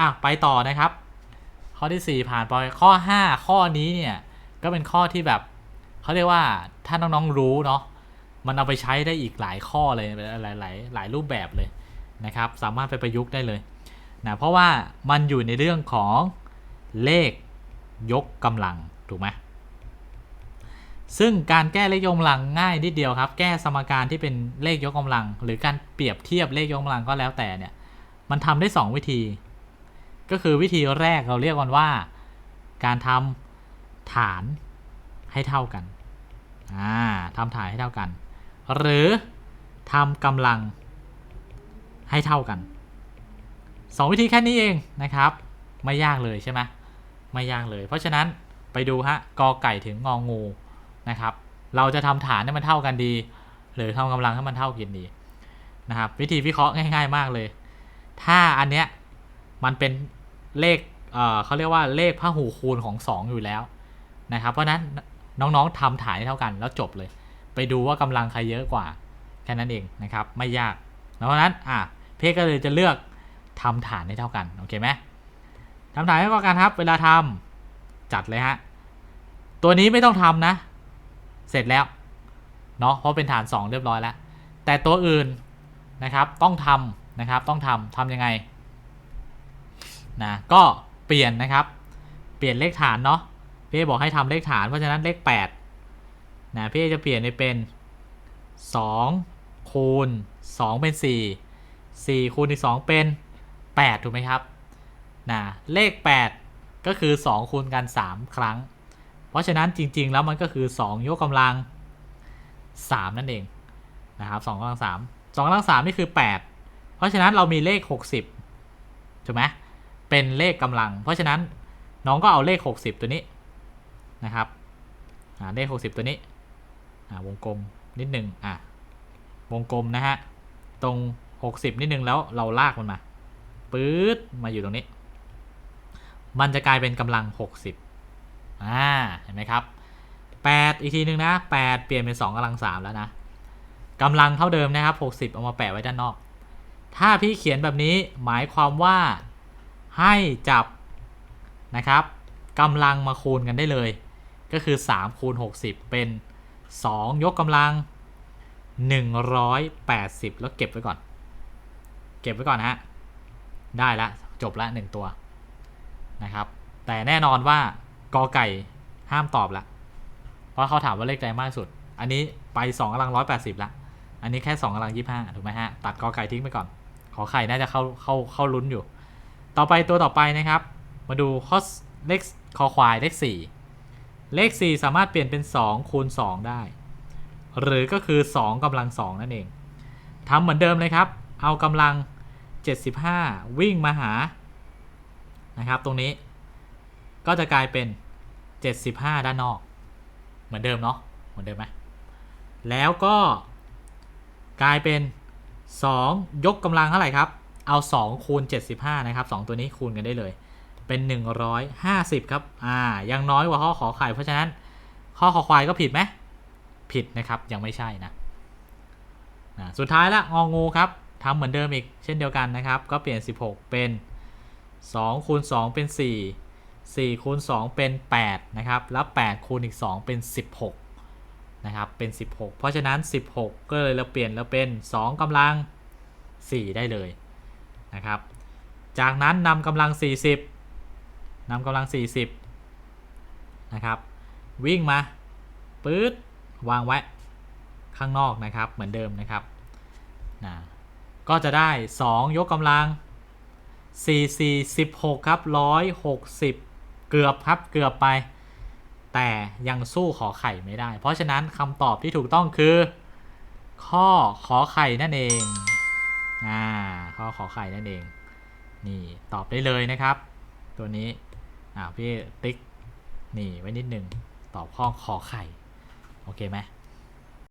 อะไปต่อนะครับ ข้อที่ 4 ผ่านไปข้อ 5 ข้อนี้เนี่ยก็เป็นข้อที่แบบเขาเรียกว่าถ้าน้องๆรู้เนาะมันเอาไปใช้ได้อีกหลายข้อเลยหลายหลายหลายรูปแบบเลยนะครับ สามารถไปประยุกต์ได้เลยนะเพราะว่ามันอยู่ในเรื่องของเลขยกกำลังถูกไหม ซึ่งการแก้เลขยกกำลังง่ายนิดเดียวครับ แก้สมการที่เป็นเลขยกกำลัง หรือการเปรียบเทียบเลขยกกำลังก็แล้วแต่เนี่ยมันทำได้ 2 วิธี ก็คือวิธีแรกเราเรียกกันว่า การทำฐานให้เท่ากันอ่าทำฐานให้เท่ากัน หรือทำกำลังให้เท่ากัน 2 วิธีแค่นี้เองนะครับ ไม่ยากเลยใช่ไหมไม่ยากเลย เพราะฉะนั้นไปดูฮะกอไก่ถึงงองู นะครับ เราจะทำฐานให้มันเท่ากันดี หรือทำกำลังให้มันเท่ากันดีนะครับ วิธีวิเคราะห์ง่าย ๆ มากเลย ถ้าอันเนี้ยมันเป็นเลขเเขาเรียกว่าเลขพหูคูณของ 2 อยู่แล้วนะครับ เพราะนั้นน้องๆทำฐานให้เท่ากันแล้วจบเลย ไปดูว่ากำลังใครเยอะกว่าแค่นั้นเองนะครับ ไม่ยากเพราะนั้นอะเพกก็เลยจะเลือกทำฐานให้เท่ากันโอเคไหมทำฐานให้เท่ากันครับ เวลาทำจัดเลยฮะตัวนี้ไม่ต้องทำนะ เสร็จแล้วเนาะเพราะเป็นฐาน 2 เรียบร้อยแล้ว แต่ตัวอื่นนะครับต้องทำนะครับต้องทำทำยังไงนะก็เปลี่ยนนะครับ เปลี่ยนเลขฐานเนาะพี่บอกให้ทำเลขฐานเพราะฉะนั้นเลข8นะพี่จะเปลี่ยนไปเป็น 2 คูณ 2 เป็น 4 4 คูณอีก2เป็น 8 ถูกไหมครับนะเลข 8 ก็คือ 2 คูณกัน 3 ครั้ง เพราะฉะนั้นจริง ๆ แล้วมันก็คือ 2 ยกกำลัง 3 นั่นเองนะครับ2กำลัง3 2กำลัง3นี่คือ 8 เพราะฉะนั้นเรามีเลข 60ถูกไหมเป็นเลขกำลัง เพราะฉะนั้นน้องก็เอาเลข 60 ตัวนี้นะครับอ่าเลข 60 ตัวนี้อ่าวงกลมนิดหนึ่งอะวงกลมนะฮะตรง 60 นิดนึงแล้วเราลากมันมาปื๊ดมาอยู่ตรงนี้ มันจะกลายเป็นกำลัง 60 อ่าเห็นไหมครับ 8 อีกทีนึงนะ 8 เปลี่ยนเป็น 2กำลัง 3 แล้วนะกำลังเท่าเดิมนะครับ 60 เอามาแปะไว้ด้านนอก ถ้าพี่เขียนแบบนี้หมายความว่าให้จับนะครับกำลังมาคูณกันได้เลย ก็คือ 3 คูณ 60 เป็น 2 ยกกำลัง 180 แล้วเก็บไว้ก่อน เก็บไว้ก่อนฮะ ได้ละจบละ 1 ตัวนะครับ แต่แน่นอนว่า กอไก่ห้ามตอบละเพราะเขาถามว่าเลขใดมากสุด อันนี้ไป2กำลัง180ละ อันนี้แค่2กำลัง25ถูกไหมฮะ ตัดกอไก่ทิ้งไปก่อน ขอไข่น่าจะเข้าเข้าเข้าลุ้นอยู่ ต่อไปตัวต่อไปนะครับ มาดูข้อเลขคอควายเลข4เลข 4 สามารถเปลี่ยนเป็น 2 คูณ 2 ได้ หรือก็คือ 2กำลัง 2 นั่นเองทำเหมือนเดิมเลยครับ เอากำลัง 75 วิ่งมาหานะครับ ตรงนี้ก็จะกลายเป็น 75ด้านนอก เหมือนเดิมเนาะเหมือนเดิมไหมแล้วก็กลายเป็น 2 ยกกำลังเท่าไหร่ครับ เอา 2 คูณ 75 นะครับ 2 ตัวนี้คูณกันได้เลย เป็น 150 ครับ อ่า ยังน้อยกว่าข้อขอไข่ เพราะฉะนั้น ข้อขอควายก็ผิดไหม ผิดนะครับ ยังไม่ใช่นะนะ สุดท้ายละงองูครับทำเหมือนเดิมอีกเช่นเดียวกันนะครับ ก็เปลี่ยน 16 เป็น 2 คูณ 2 เป็น 4 4คูณ2เป็น 8 นะครับ แล้ว 8คูณอีก 2 เป็น 16 นะครับ เป็น 16 เพราะฉะนั้น 16 ก็เลยเราเปลี่ยนแล้วเป็น 2กำลัง 4 ได้เลยนะครับ จากนั้นนำกำลัง 40นำกำลัง 40 นะครับ วิ่งมาปื๊ดวางไว้ข้างนอกนะครับ เหมือนเดิมนะครับนะก็จะได้ 2 ยกกำลัง 4 4 16 ครับ 160 เกือบครับเกือบไป แต่ยังสู้ขอไข่ไม่ได้ เพราะฉะนั้นคำตอบที่ถูกต้องคือ ข้อขอไข่นั่นเองอ่าข้อขอไข่นั่นเอง นี่ตอบได้เลยนะครับ ตัวนี้อ่าพี่ติ๊กนี่ไว้นิดนึงตอบข้อขอไข่ โอเคไหม